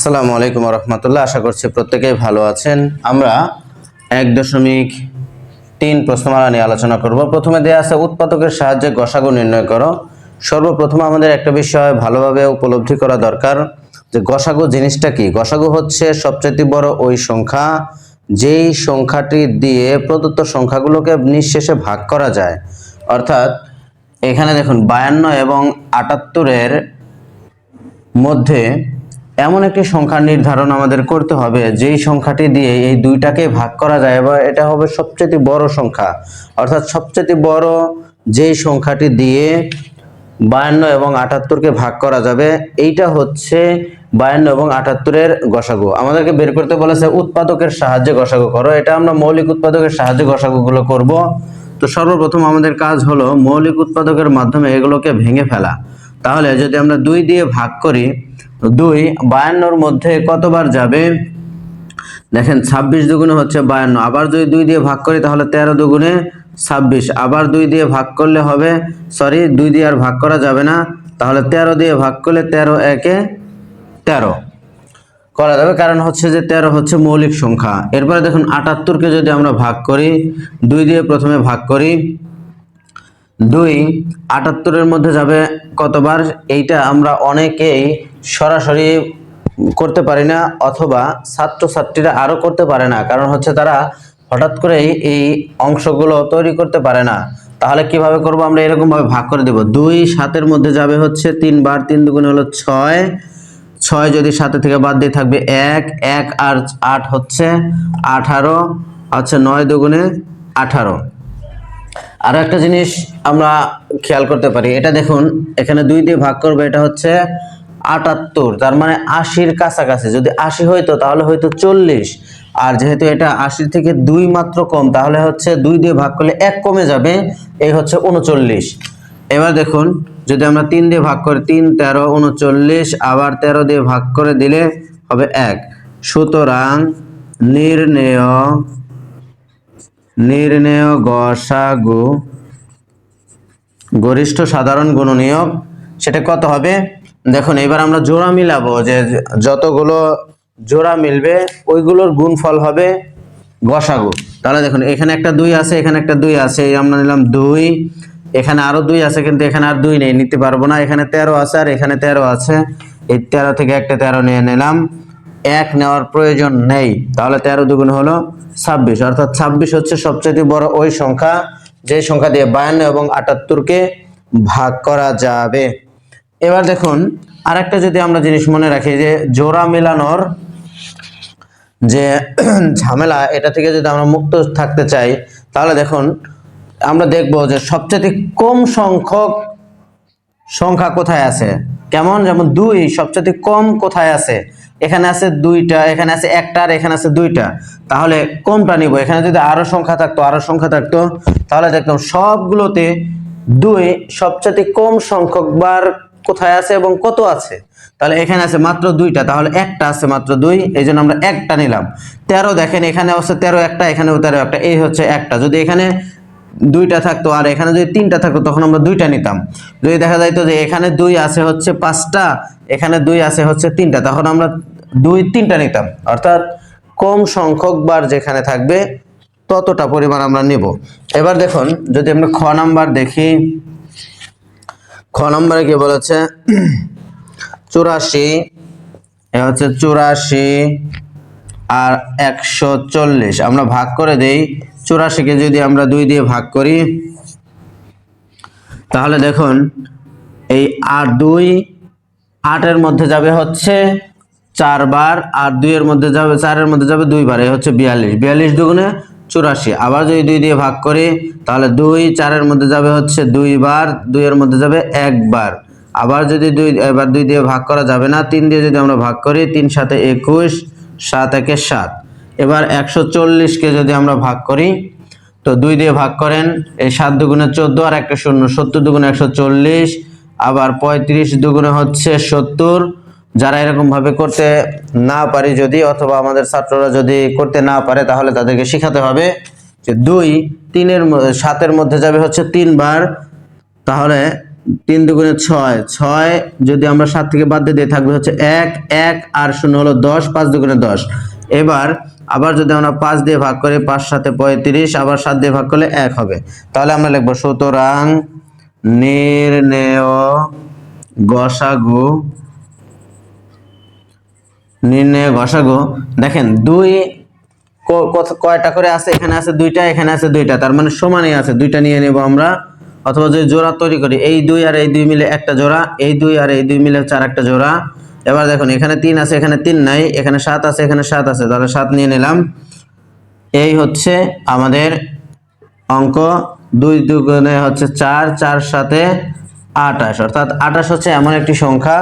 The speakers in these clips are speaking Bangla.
আসসালামু আলাইকুম রহমতুল্লাহ আশা করছি প্রত্যেকেই ভালো আছেন। আমরা এক দশমিক তিন প্রশ্নমালা নিয়ে আলোচনা করব। প্রথমে দেয়া আছে, উৎপাদকের সাহায্যে গসাগু নির্ণয় করো। সর্বপ্রথম আমাদের একটা বিষয় ভালোভাবে উপলব্ধি করা দরকার যে গসাগু জিনিসটা কি? গসাগু হচ্ছে সবচেয়ে বড় ওই সংখ্যা, যেই সংখ্যাটি দিয়ে প্রদত্ত সংখ্যাগুলোকে নিঃশেষে ভাগ করা যায়। অর্থাৎ এখানে দেখুন, বায়ান্ন এবং আটাত্তরের মধ্যে এমন একটি সংখ্যা নির্ধারণ আমাদের করতে হবে, যেই সংখ্যাটি দিয়ে এই দুইটাকে ভাগ করা যায় এবং এটা হবে সবচেয়ে বড় সংখ্যা। অর্থাৎ সবচেয়ে বড় যেই সংখ্যাটি দিয়ে বায়ান্ন এবং আটাত্তরকে ভাগ করা যাবে, এইটা হচ্ছে বায়ান্ন এবং আটাত্তরের গসাগু। আমাদেরকে বের করতে বলেছে, উৎপাদকের সাহায্যে গসাগু করো। এটা আমরা মৌলিক উৎপাদকের সাহায্যে গসাগুগুলো করব। তো সর্বপ্রথম আমাদের কাজ হলো মৌলিক উৎপাদকের মাধ্যমে এগুলোকে ভেঙে ফেলা। তাহলে যদি আমরা দুই দিয়ে ভাগ করি দুই, বায়ান্নর মধ্যে কতবার যাবে? দেখেন, ছাব্বিশ দুগুণে হচ্ছে বায়ান্ন। আবার যদি দুই দিয়ে ভাগ করি, তাহলে তেরো দুগুণে ছাব্বিশ। আবার দুই দিয়ে ভাগ করলে হবে সরি দুই দিয়ে আর ভাগ করা যাবে না। তাহলে তেরো দিয়ে ভাগ করলে তেরো একে তেরো। করা যাবে, কারণ হচ্ছে যে তেরো হচ্ছে মৌলিক সংখ্যা। এরপরে দেখুন, আটাত্তরকে যদি আমরা ভাগ করি, দুই দিয়ে প্রথমে ভাগ করি, দুই, আটাত্তরের মধ্যে যাবে কতবার? এইটা আমরা অনেকেই সরাসরি করতে পারি না অথবা ছাত্রছাত্রীরা আরও করতে পারে না। কারণ হচ্ছে তারা হঠাৎ করেই এই অংশগুলো তৈরি করতে পারে না। তাহলে কীভাবে করব আমরা এরকমভাবে ভাগ করে দেব? দুই সাতের মধ্যে যাবে হচ্ছে তিনবার তিন দুগুণে হলো ছয়। ছয় যদি সাথে থেকে বাদ দিয়ে থাকবে এক এক আর আট হচ্ছে আঠারো আচ্ছা নয় দুগুণে আঠারো। আর একটা জিনিস আমরা খেয়াল করতে পারি, এটা দেখুন, এখানে দুই দিয়ে ভাগ করবে, এটা হচ্ছে আটাত্তর, তার মানে আশির কাছাকাছি। যদি আশি হইতো, তাহলে হয়তো চল্লিশ। আর যেহেতু এটা আশির থেকে দুই মাত্র কম, তাহলে হচ্ছে দুই দিয়ে ভাগ করলে এক কমে যাবে, এই হচ্ছে উনচল্লিশ। এবার দেখুন, যদি আমরা তিন দিয়ে ভাগ করি, তিন, তেরো, উনচল্লিশ, আবার তেরো দিয়ে ভাগ করে দিলে হবে এক। সুতরাং নির্ণেয় নির্ণেয় গসাগু, গরিষ্ঠ সাধারণ গুণনীয়ক, সেটা কত হবে? দেখুন, এবার আমরা জোড়া মিলাবো, যে যতগুলো জোড়া মিলবে, ওইগুলোর গুণফল হবে গসাগু। তাহলে দেখুন, এখানে একটা দুই আছে, এখানে একটা দুই আছে, এই আমরা নিলাম দুই। এখানে আরও দুই আছে, কিন্তু এখানে আর দুই নেই, নিতে পারব না। এখানে তেরো আছে, আর এখানে তেরো আছে। এই তেরো থেকে একটা তেরো নিয়ে নিলাম। এক নেওয়ার প্রয়োজন নেই। তাহলে তেরো দুগুণ হলো ছাব্বিশ। অর্থাৎ ছাব্বিশ হচ্ছে সবচেয়ে বড় ওই সংখ্যা যে সংখ্যা দিয়ে বায়ান্ন এবং আটাত্তরকে ভাগ করা যাবে। এবার দেখুন, আরেকটা যদি আমরা জিনিস মনে রাখি, যে জোড়া মেলানোর যে ঝামেলা, এটা থেকে যদি আমরা মুক্ত থাকতে চাই, তাহলে দেখুন, আমরা দেখব যে সবচেয়ে কম সংখ্যক সংখ্যা কোথায় আছে? কেমন? যেমন দুই সবচেয়ে কম কোথায় আছে? এখানে আছে দুইটা, এখানে আছে একটা, আর এখানে আছে দুইটা। তাহলে কোনটা নিব? এখানে যদি আরও সংখ্যা থাকতো, আরও সংখ্যা থাকতো, তাহলে দেখতাম সবগুলোতে দুই সবচেয়ে কম সংখ্যক বার কোথায় আছে এবং কত আছে? তাহলে এখানে আছে মাত্র দুইটা, তাহলে একটা আছে মাত্র দুই এই জন্য আমরা একটা নিলাম। তেরো দেখেন এখানে আছে তেরো একটা, এখানেও তেরো একটা, এই হচ্ছে একটা। যদি এখানে দুইটা থাকতো আর এখানে যদি তিনটা থাকতো, তখন আমরা দুইটা নিতাম। যদি দেখা যাইতো যে এখানে দুই আছে হচ্ছে পাঁচটা, এখানে দুই আছে হচ্ছে তিনটা, তখন আমরা দুই তিনটা নিতাম। অর্থাৎ কম সংখ্যক বার যেখানে থাকবে, ততটা পরিমাণ আমরা নেব। এবার দেখুন, যদি আমরা খ নাম্বার দেখি খ নম্বরে কি বলেছে? চুরাশি, এ হচ্ছে চুরাশি আর একশো চল্লিশ। আমরা ভাগ করে দেই। চুরাশিকে যদি আমরা দুই দিয়ে ভাগ করি, তাহলে দেখুন, এই আট দুই আটের মধ্যে যাবে হচ্ছে চারবার আর দুইয়ের মধ্যে যাবে, চারের মধ্যে যাবে দুইবার এই হচ্ছে বিয়াল্লিশ। বিয়াল্লিশ দুগুণে চুরাশি। আবার যদি দুই দিয়ে ভাগ করি, তাহলে দুই চারের মধ্যে যাবে হচ্ছে দুইবার, দুইয়ের মধ্যে যাবে একবার। আবার যদি দুই, এবার দুই দিয়ে ভাগ করা যাবে না, তিন দিয়ে যদি আমরা ভাগ করি, তিন সাথে একুশ, সাত একে সাত। এবার একশো চল্লিশকে যদি আমরা ভাগ করি, তো দুই দিয়ে ভাগ করেন, এই সাত দুগুণে চোদ্দ আর একটা শূন্য, সত্তর দুগুণে একশো চল্লিশ, আবার পঁয়ত্রিশ দুগুণে হচ্ছে সত্তর যারা এরকম ভাবে করতে না পারি যদি, অথবা আমাদের ছাত্ররা যদি করতে না পারে, তাহলে তাদেরকে শেখাতে হবে যে দুই, তিনের সাতের মধ্যে যাবে হচ্ছে তিনবার। তাহলে তিন দুগুণে ছয় ছয় যদি আমরা সাত থেকে বাদ দিয়ে থাকবে হচ্ছে এক এক আর শূন্য হলো দশ, পাঁচ দুগুণে দশ। এবার আবার যদি আমরা পাঁচ দিয়ে ভাগ করি, পাঁচ সাথে পঁয়ত্রিশ, আবার সাত দিয়ে ভাগ করলে এক হবে। তাহলে আমরা লিখব, সুতরাং নির্ণেয় গসাগু নির্ণয় ঘষাগো দেখেন, দুই কয়টা করে আছে? এখানে আছে দুইটা, এখানে আছে দুইটা। তার মানে সমানই আছে। দুইটা নিয়ে নেব আমরা। অথবা যদি জোড়া তৈরি করি, এই দুই আর এই দুই মিলে একটা জোড়া, এই দুই আর এই দুই মিলে আর একটা জোড়া। এবার দেখুন, এখানে তিন আছে, এখানে তিন নাই, এখানে সাত আছে, এখানে সাত আছে। তাহলে সাত নিয়ে নিলাম। এই হচ্ছে আমাদের অঙ্ক। দুই দুগুণে হচ্ছে চার চার সাথে আঠাশ। অর্থাৎ আঠাশ হচ্ছে এমন একটি সংখ্যা,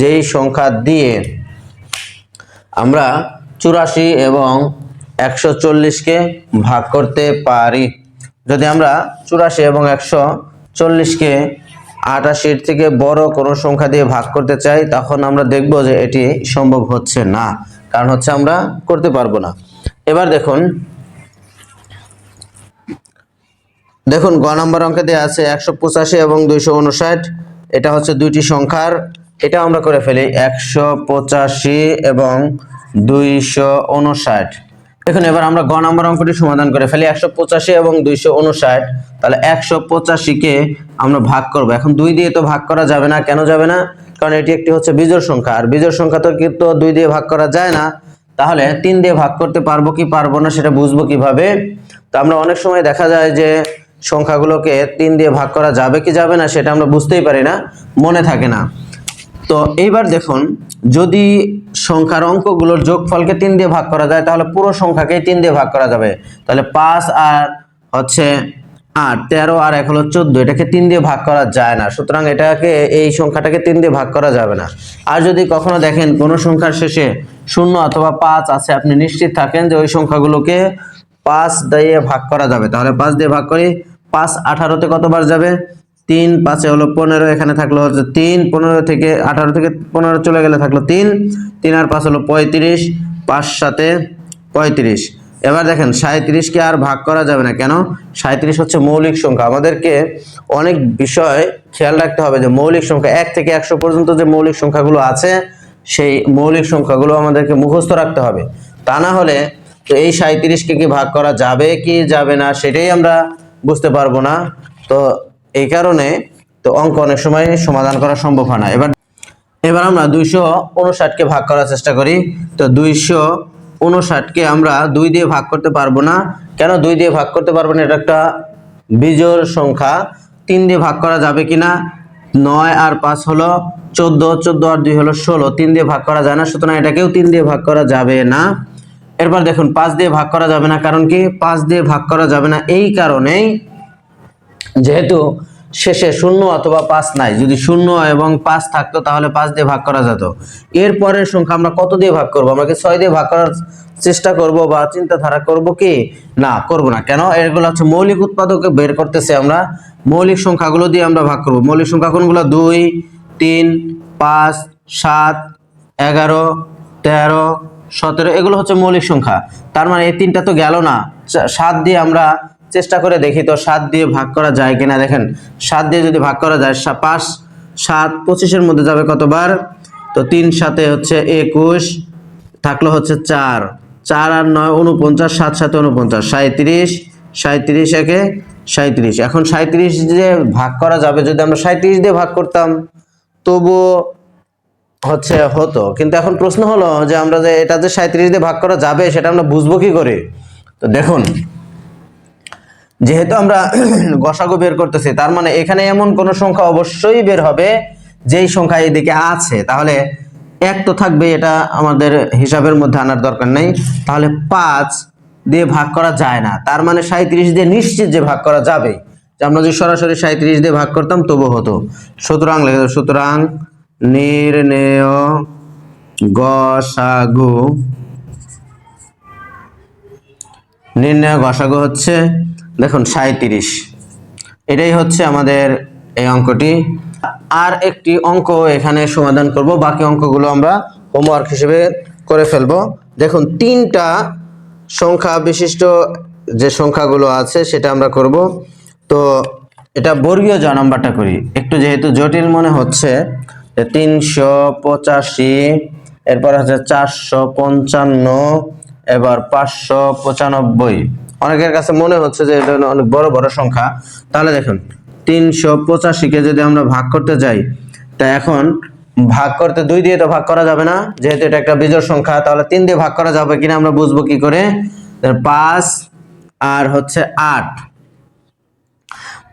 যেই সংখ্যা দিয়ে আমরা চুরাশি এবং একশো চল্লিশকে ভাগ করতে পারি। যদি আমরা চুরাশি এবং একশো চল্লিশকে আটাশির থেকে বড় কোনো সংখ্যা দিয়ে ভাগ করতে চাই, তখন আমরা দেখব যে এটি সম্ভব হচ্ছে না, কারণ হচ্ছে আমরা করতে পারব না। এবার দেখুন। দেখুন, গ নম্বর অঙ্কে দেওয়া আছে একশো পঁচাশি এবং দুইশো উনষাট। এটা হচ্ছে দুইটি সংখ্যার এটা আমরা করে ফেলি একশো পঁচাশি এবং দুইশো উনষাট। দেখুন, এবার আমরা গ নম্বর অঙ্কটি সমাধান করে ফেলি, একশো পঁচাশি এবং দুইশো উনষাট। তাহলে একশো পঁচাশিকে আমরা ভাগ করব। এখন দুই দিয়ে তো ভাগ করা যাবে না, কেন যাবে না? কারণ এটি একটি হচ্ছে বিজোড় সংখ্যা। আর বিজোড় সংখ্যা তো কিন্তু দুই দিয়ে ভাগ করা যায় না। তাহলে তিন দিয়ে ভাগ করতে পারব কি পারব না সেটা বুঝব কীভাবে? তো আমরা অনেক সময় দেখা যায় যে সংখ্যাগুলোকে তিন দিয়ে ভাগ করা যাবে কি যাবে না সেটা আমরা বুঝতেই পারি না, মনে থাকে না। তো এইবার দেখুন, যদি সংখ্যার অঙ্কগুলোর যোগফলকে তিন দিয়ে ভাগ করা যায়, তাহলে পুরো সংখ্যাকে তিন দিয়ে ভাগ করা যাবে। তাহলে পাঁচ আর হচ্ছে আট, তেরো আর এক হলো চোদ্দ, এটাকে তিন দিয়ে ভাগ করা যায় না। সুতরাং এটাকে, এই সংখ্যাটাকে তিন দিয়ে ভাগ করা যাবে না। আর যদি কখনো দেখেন কোনো সংখ্যার শেষে শূন্য অথবা পাঁচ আছে, আপনি নিশ্চিত থাকেন যে ওই সংখ্যাগুলোকে পাঁচ দিয়ে ভাগ করা যাবে। তাহলে পাঁচ দিয়ে ভাগ করি, পাঁচ আঠারোতে কতবার যাবে? তিন, পাঁচে হলো পনেরো, এখানে থাকল হচ্ছে তিন, পনেরো থেকে আঠারো থেকে পনেরো চলে গেলে থাকল তিন তিন আর পাঁচ হলো পঁয়ত্রিশ, পাঁচ সাথে পঁয়ত্রিশ। এবার দেখেন সাঁত্রিশকে আর ভাগ করা যাবে না, কেন? সাঁত্রিশ হচ্ছে মৌলিক সংখ্যা। আমাদেরকে অনেক বিষয় খেয়াল রাখতে হবে যে মৌলিক সংখ্যা, এক থেকে একশো পর্যন্ত যে মৌলিক সংখ্যাগুলো আছে, সেই মৌলিক সংখ্যাগুলো আমাদেরকে মুখস্থ রাখতে হবে। তা না হলে তো এই সাঁত্রিশকে কি ভাগ করা যাবে কি যাবে না, সেটাই আমরা বুঝতে পারব না। তো এই কারণে তো অঙ্ক অনেক সময় সমাধান করা সম্ভব হয় না। এবার এবার আমরা দুইশো উনষাটকে ভাগ করার চেষ্টা করি। তো দুইশো উনষাটকে আমরা দুই দিয়ে ভাগ করতে পারব না। কেন দুই দিয়ে ভাগ করতে পারব না? এটা একটা বিজোড় সংখ্যা। তিন দিয়ে ভাগ করা যাবে কিনা নয় আর পাঁচ হলো চোদ্দ চোদ্দ আর দুই হলো ষোলো। তিন দিয়ে ভাগ করা যায় না, সুতরাং এটাকেও তিন দিয়ে ভাগ করা যাবে না। এরপর দেখুন, পাঁচ দিয়ে ভাগ করা যাবে না, কারণ কি? পাঁচ দিয়ে ভাগ করা যাবে না। এই কারণেই যেহেতু শেষে শূন্য অথবা পাঁচ নাই। যদি শূন্য এবং পাঁচ থাকতো, তাহলে পাঁচ দিয়ে ভাগ করা যেত। এর পরের সংখ্যা আমরা কত দিয়ে ভাগ করব? আমরা কি ছয় দিয়ে ভাগ করার চেষ্টা করব বা চিন্তাধারা করব কি? না, করব না। কেন? এগুলো হচ্ছে মৌলিক উৎপাদকে বের করতেছে আমরা। মৌলিক সংখ্যাগুলো দিয়ে আমরা ভাগ করব। মৌলিক সংখ্যা কোনগুলো? দুই, তিন, পাঁচ, সাত, এগারো, তেরো, সতেরো। এগুলো হচ্ছে মৌলিক সংখ্যা। তার মানে এই তিনটা তো গেল না। সাত দিয়ে আমরা চেষ্টা করে দেখি তো সাত দিয়ে ভাগ করা যায় কিনা। দেখেন, সাত দিয়ে যদি ভাগ করা যায় পাঁচ, সাত, পঁচিশের মধ্যে যাবে কতবার? তো তিন সাথে হচ্ছে একুশ, থাকল হচ্ছে চার। চার আর নয় উনপঞ্চাশ সাত সাথে উনপঞ্চাশ সাঁত্রিশ সাঁত্রিশ একে সাঁত্রিশ এখন সাঁত্রিশ দিয়ে ভাগ করা যাবে, যদি আমরা সাঁত্রিশ দিয়ে ভাগ করতাম তবুও হচ্ছে হতো। কিন্তু এখন প্রশ্ন হলো যে আমরা যে এটা যে সাঁত্রিশ দিয়ে ভাগ করা যাবে, সেটা আমরা বুঝব কি করে? তো দেখুন যেহেতু আমরা গসাগু বের করতেছি, তার মানে এখানে এমন কোন সংখ্যা অবশ্যই বের হবে যেই সংখ্যা এদিকে আছে। তাহলে এক তো থাকবে, এটা আমাদের হিসাবের মধ্যে আনার দরকার নেই। তাহলে পাঁচ দিয়ে ভাগ করা যায় না। তার মানে সাঁত্রিশ দিয়ে নিশ্চিত যে ভাগ করা যাবে। যে আমরা যদি সরাসরি সাঁত্রিশ দিয়ে ভাগ করতাম, তবু হতো। সুতরাং লেখা সুতরাং নির্ণেয় গসাগু। নির্ণয় গসাগু হচ্ছে দেখুন সাঁত্রিশ এটাই হচ্ছে আমাদের এই অঙ্কটি। আর একটি অঙ্ক এখানে সমাধান করব, বাকি অঙ্কগুলো আমরা হোমওয়ার্ক হিসেবে করে ফেলব। দেখুন, তিনটা সংখ্যা বিশিষ্ট যে সংখ্যাগুলো আছে, সেটা আমরা করব। তো এটা বর্গীয় জ নাম্বারটা করি। একটু যেহেতু জটিল মনে হচ্ছে তিনশো পঁচাশি, এরপর হচ্ছে চারশো পঞ্চান্ন, এবার পাঁচশো পঁচানব্বই। অনেকের কাছে মনে হচ্ছে যে এটা অনেক বড় বড় সংখ্যা। তাহলে দেখুন, তিনশো পঁচাশিকে যদি আমরা ভাগ করতে যাই, তা এখন ভাগ করতে দুই দিয়ে তো ভাগ করা যাবে না। যেহেতু এটা একটা বিজোড় সংখ্যা, তাহলে তিন দিয়ে ভাগ করা যাবে কিনা আমরা বুঝব কি করে? পাঁচ আর হচ্ছে আট।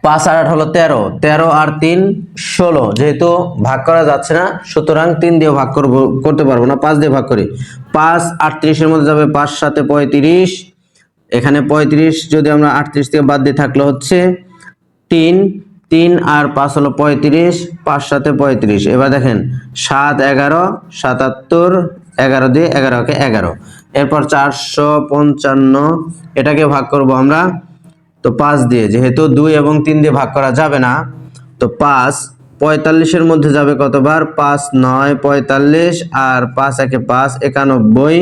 পাঁচ আর আট হলো তেরো। তেরো আর তিন, ষোলো। যেহেতু ভাগ করা যাচ্ছে না, সুতরাং তিন দিয়ে ভাগ করব, করতে পারব না, পাঁচ দিয়ে ভাগ করি। পাঁচ আটত্রিশের মধ্যে যাবে পাঁচ সাথে পঁয়ত্রিশ। এখানে পঁয়ত্রিশ, যদি আমরা আটত্রিশ থেকে বাদ দিয়ে থাকলে হচ্ছে তিন। তিন আর পাঁচ হলো পঁয়ত্রিশ, পাঁচ সাথে পঁয়ত্রিশ। এবার দেখেন, সাত, এগারো, সাতাত্তর, এগারো দিয়ে এগারোকে এগারো। এরপর চারশো পঞ্চান্ন, এটাকে ভাগ করব আমরা, তো পাঁচ দিয়ে। যেহেতু দুই এবং তিন দিয়ে ভাগ করা যাবে না, তো পাঁচ, পঁয়তাল্লিশের মধ্যে যাবে কতবার? পাঁচ, নয়, পঁয়তাল্লিশ আর পাঁচ, একে পাঁচ, একানব্বই।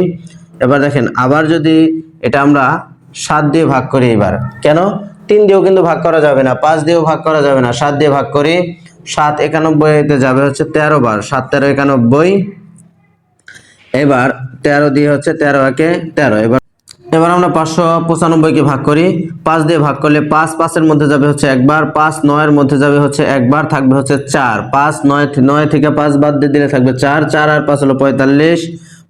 এবার দেখেন, আবার যদি এটা আমরা সাত দিয়ে ভাগ করি এবার। কেন? তিন দিয়েও কিন্তু ভাগ করা যাবে না, পাঁচ দিয়েও ভাগ করা যাবে না, সাত দিয়ে ভাগ করি, সাত একানব্বইতে যাবে হচ্ছে তেরো বার, সাত তেরো একানব্বই। এবার তেরো দিয়ে হচ্ছে তেরো একে তেরো। এবার এবার আমরা পাঁচশো পঁচানব্বইকে ভাগ করি, পাঁচ দিয়ে ভাগ করলে পাঁচ, পাঁচের মধ্যে যাবে হচ্ছে একবার, পাঁচ নয়ের মধ্যে যাবে হচ্ছে একবার, থাকবে হচ্ছে চার। পাঁচ নয় নয় থেকে পাঁচ বাদ দিয়ে দিলে থাকবে চার চার আর পাঁচ হলো পঁয়তাল্লিশ।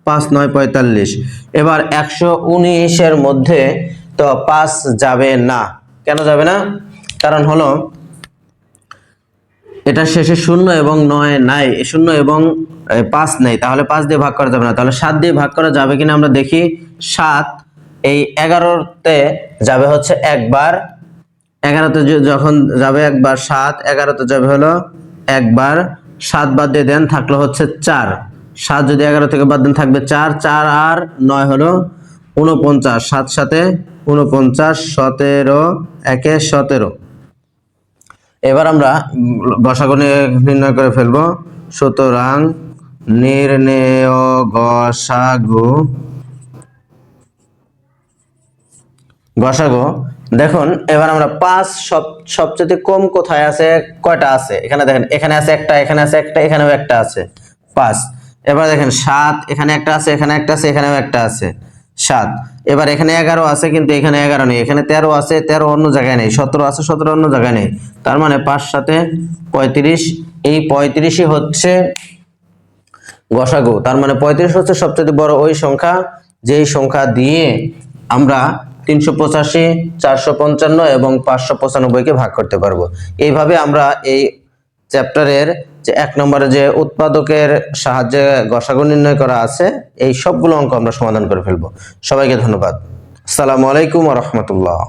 পাঁচ, নয়, পঁয়তাল্লিশ। এবার একশো উনিশের মধ্যে তো পাঁচ যাবে না। কেন যাবে না? কারণ হলো, এটা শেষে শূন্য এবং নয় নাই। শূন্য এবং পাঁচ নেই। তাহলে পাঁচ দিয়ে ভাগ করা যাবে না। তাহলে সাত দিয়ে ভাগ করা যাবে কিনা আমরা দেখি, সাত এই এগারোতে যাবে হচ্ছে একবার। এগারোতে যখন যাবে একবার সাত, এগারোতে যাবে হলো একবার। সাত বাদ দিয়ে দেন, থাকল হচ্ছে চার। সাত যদি এগারো থেকে বাদ দেন থাকবে চার চার আর নয় হলো উনপঞ্চাশ সাত সাথে উনপঞ্চাশ সতেরো, একে সতেরো। এবার আমরা গসাগু নির্ণয় করে ফেলব। সুতরাং নির্ণেয় গসাগু গসাগু, দেখুন, এবার আমরা পাঁচ সব, সবচেয়ে কম কোথায় আছে? কয়টা আছে? এখানে দেখেন, এখানে আছে একটা, এখানে আছে একটা, এখানেও একটা আছে। পাঁচ। এবার দেখেন সাত, এখানে একটা আছে, এখানে একটা আছে, এখানেও একটা আছে। সাত। এবার এখানে এগারো আছে, কিন্তু এখানে এগারো নেই। এখানে তেরো আছে, তেরো অন্য জায়গায় নেই। সতেরো আছে, সতেরো অন্য জায়গায় নেই। তার মানে পাঁচ সাথে পঁয়ত্রিশ, এই পঁয়ত্রিশই হচ্ছে গসাগু। তার মানে পঁয়ত্রিশ হচ্ছে সবচেয়ে বড় ওই সংখ্যা, যেই সংখ্যা দিয়ে আমরা তিনশো পঁচাশি, চারশো পঞ্চান্ন এবং পাঁচশো পঁচানব্বইকে ভাগ করতে পারব। এইভাবে আমরা এই চ্যাপ্টারের যে এক নম্বরে যে উৎপাদকের সাহায্যে গসাগু নির্ণয় করা আছে, এই সবগুলো অঙ্ক আমরা সমাধান করে ফেলব। সবাইকে ধন্যবাদ। আসসালামু আলাইকুম রহমতুল্লাহ।